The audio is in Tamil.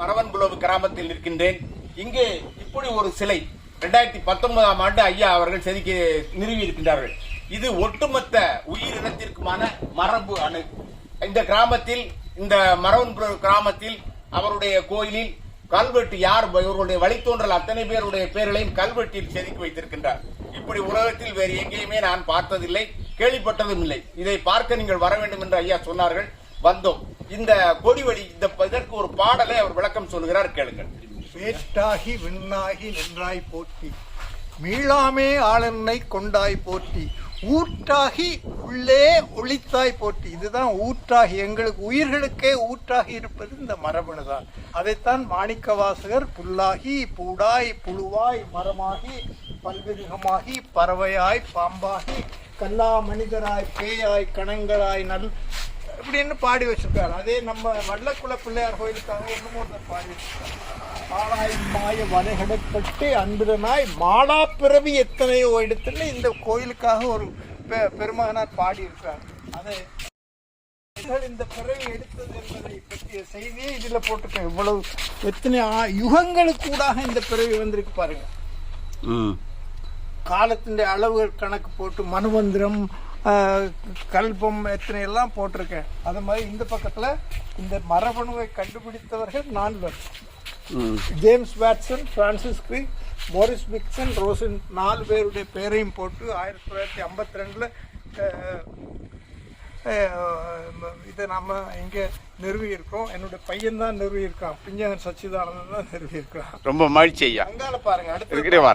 மரவன்புலவு கிராமத்தில் இருக்கின்றேன் இங்கே இப்படி ஒரு சிலை ரெண்டாயிரத்தி பத்தொன்பதாம் ஆண்டு ஐயா அவர்கள் செதுக்கி நிறுவி இருக்கின்றார்கள் இது ஒட்டுமொத்த உயிரினத்திற்குமான மரபு அணு. இந்த கிராமத்தில் இந்த மரவன்புலவு கிராமத்தில் அவருடைய கோயிலில் கல்வெட்டு யார் இவர்களுடைய வழித்தோன்றல் அத்தனை பேருடைய பேர்களையும் கல்வெட்டில் செதுக்கி வைத்திருக்கின்றார். இப்படி உலகத்தில் வேறு எங்கேயுமே நான் பார்த்ததில்லை கேள்விப்பட்டதும் இல்லை. இதை பார்க்க நீங்கள் வர வேண்டும் என்று ஐயா சொன்னார்கள். வந்தோம். இந்த கொடி வழி இந்த இதற்கு ஒரு பாடலை அவர் விளக்கம் சொல்கிறார் கேளுங்கள். வேட்டாகி விண்ணாகி நின்றாய் போட்டி மீளாமே ஆளன்னை கொண்டாய் போட்டி ஊற்றாகி உள்ளே ஒளித்தாய் போட்டி இதுதான் ஊற்றாகி எங்களுக்கு உயிர்களுக்கே ஊற்றாகி இருப்பது இந்த மரபணு தான். அதைத்தான் மாணிக்க வாசகர் புல்லாகி பூடாய் புழுவாய் மரமாகி பல்விருகமாகி பறவையாய் பாம்பாகி கல்லா மனிதராய் பேயாய் கணங்களாய் நல் இப்படின்னு பாடி வச்சிருக்காரு. அதே நம்ம வள்ளக்குல பிள்ளையார் கோயிலுக்காக ஒண்ணுமோ ஒருத்தர் பாடி வச்சிருக்காரு. ஆளாய் மாய வலைகடப்பட்டு அன்புடனாய் மாலா பிறவி எத்தனையோ இடத்துல இந்த கோயிலுக்காக ஒரு பெ- பெருமகனார் பாடி இருக்கார் அதை இந்த பிறவி எடுத்தது என்பதை பற்றிய செய்தியை இதுல போட்டிருக்கேன். இவ்வளவு எத்தனை யுகங்களுக்கூடாக இந்த பிறவி வந்திருக்கு பாருங்க. காலத்தின் அளவுகள் கணக்கு போட்டு மனுவந்திரம் ஆஹ், கல்பம் எத்தனை எல்லாம் போட்டிருக்கேன். அது மாதிரி இந்த பக்கத்துல இந்த மரபணுவை கண்டுபிடித்தவர்கள் நால்வர் James Watson Francis Crick Maurice பிக்சன் ரோசன் நாலு பேருடைய பேரையும் போட்டு ஆயிரத்தி தொள்ளாயிரத்தி ஐம்பத்தி ரெண்டுல இதை நம்ம இங்கே நிறுவி இருக்கோம் என்னோட பையன் தான் நிறுவி இருக்கான் பிஞ்சகன் சச்சிதானந்தன் தான் நிறுவி இருக்கான் ரொம்ப மகிழ்ச்சி ஐயா. அங்கால பாருங்க அடுத்து